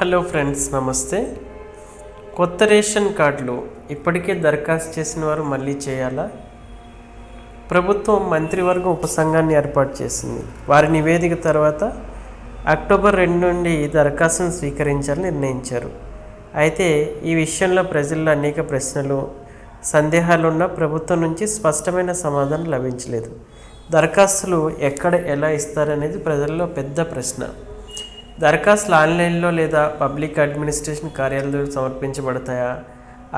Hello friends నమస్తే. కొత్త ration కార్డులు ఇప్పటికే దరఖాస్తు చేసిన వారు మళ్ళీ చేయాలా? ప్రభుత్వం మంత్రివర్గం ఉపసంఘాన్ని ఏర్పాటు చేసింది. వారి నివేదిక తర్వాత అక్టోబర్ రెండు నుండి దరఖాస్తును స్వీకరించాలని నిర్ణయించారు. అయితే ఈ విషయంలో ప్రజల్లో అనేక ప్రశ్నలు సందేహాలున్న ప్రభుత్వం నుంచి స్పష్టమైన సమాధానం లభించలేదు. దరఖాస్తులు ఎక్కడ ఎలా ఇస్తారనేది ప్రజల్లో పెద్ద ప్రశ్న. దరఖాస్తులు ఆన్లైన్లో లేదా పబ్లిక్ అడ్మినిస్ట్రేషన్ కార్యాలయంలో సమర్పించబడతాయా?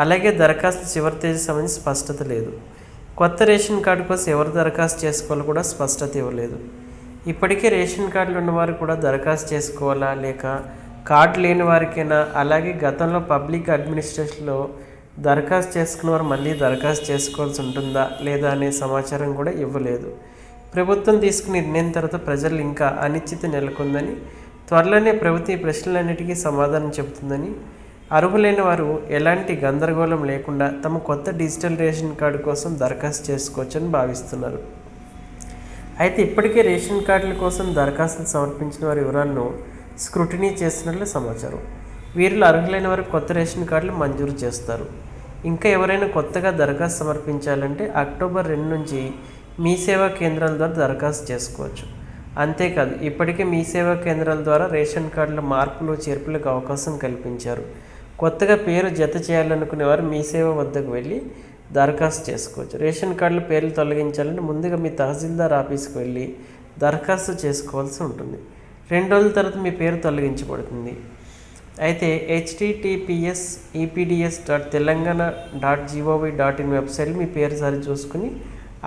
అలాగే దరఖాస్తు చివరి తేదీ సంబంధించి స్పష్టత లేదు. కొత్త రేషన్ కార్డు కోసం ఎవరు దరఖాస్తు చేసుకోవాలో కూడా స్పష్టత ఇవ్వలేదు. ఇప్పటికే రేషన్ కార్డులు ఉన్నవారు కూడా దరఖాస్తు చేసుకోవాలా లేక కార్డు లేని వారికైనా అలాగే గతంలో పబ్లిక్ అడ్మినిస్ట్రేషన్లో దరఖాస్తు చేసుకున్న వారు మళ్ళీ దరఖాస్తు చేసుకోవాల్సి ఉంటుందా లేదా అనే సమాచారం కూడా ఇవ్వలేదు. ప్రభుత్వం తీసుకున్న నిర్ణయం తర్వాత ప్రజలు ఇంకా అనిశ్చిత నెలకొందని త్వరలోనే ప్రభుత్వం ఈ ప్రశ్నలన్నిటికీ సమాధానం చెబుతుందని అర్హులైన వారు ఎలాంటి గందరగోళం లేకుండా తమ కొత్త డిజిటల్ రేషన్ కార్డు కోసం దరఖాస్తు చేసుకోవచ్చని భావిస్తున్నారు. అయితే ఇప్పటికే రేషన్ కార్డుల కోసం దరఖాస్తులు సమర్పించిన వారి వివరాలను స్క్రూటినీ చేస్తున్నట్లు సమాచారం. వీరిలో అర్హులైన వారు కొత్త రేషన్ కార్డులు మంజూరు చేస్తారు. ఇంకా ఎవరైనా కొత్తగా దరఖాస్తు సమర్పించాలంటే అక్టోబర్ రెండు నుంచి మీ సేవా కేంద్రాల ద్వారా దరఖాస్తు చేసుకోవచ్చు. అంతేకాదు ఇప్పటికే మీ సేవా కేంద్రాల ద్వారా రేషన్ కార్డుల మార్పులు చేర్పులకు అవకాశం కల్పించారు. కొత్తగా పేరు జత చేయాలనుకునే వారు మీ సేవ వద్దకు వెళ్ళి దరఖాస్తు చేసుకోవచ్చు. రేషన్ కార్డుల పేర్లు తొలగించాలంటే ముందుగా మీ తహసీల్దార్ ఆఫీస్కి వెళ్ళి దరఖాస్తు చేసుకోవాల్సి ఉంటుంది. రెండు రోజుల తర్వాత మీ పేరు తొలగించబడుతుంది. అయితే HTTPS EPDS dot Telangana dot GOV dot in website మీ పేరు సరి చూసుకుని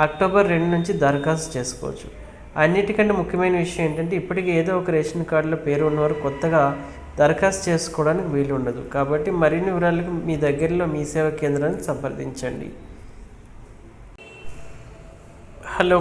అక్టోబర్ రెండు నుంచి దరఖాస్తు చేసుకోవచ్చు. అన్నిటికంటే ముఖ్యమైన విషయం ఏంటంటే ఇప్పటికీ ఏదో ఒక రేషన్ కార్డులో పేరు ఉన్నవారు కొత్తగా దరఖాస్తు చేసుకోవడానికి వీలు ఉండదు కాబట్టి మరిన్ని వివరాలకు మీ దగ్గరలో మీ సేవా కేంద్రాన్ని సంప్రదించండి. హలో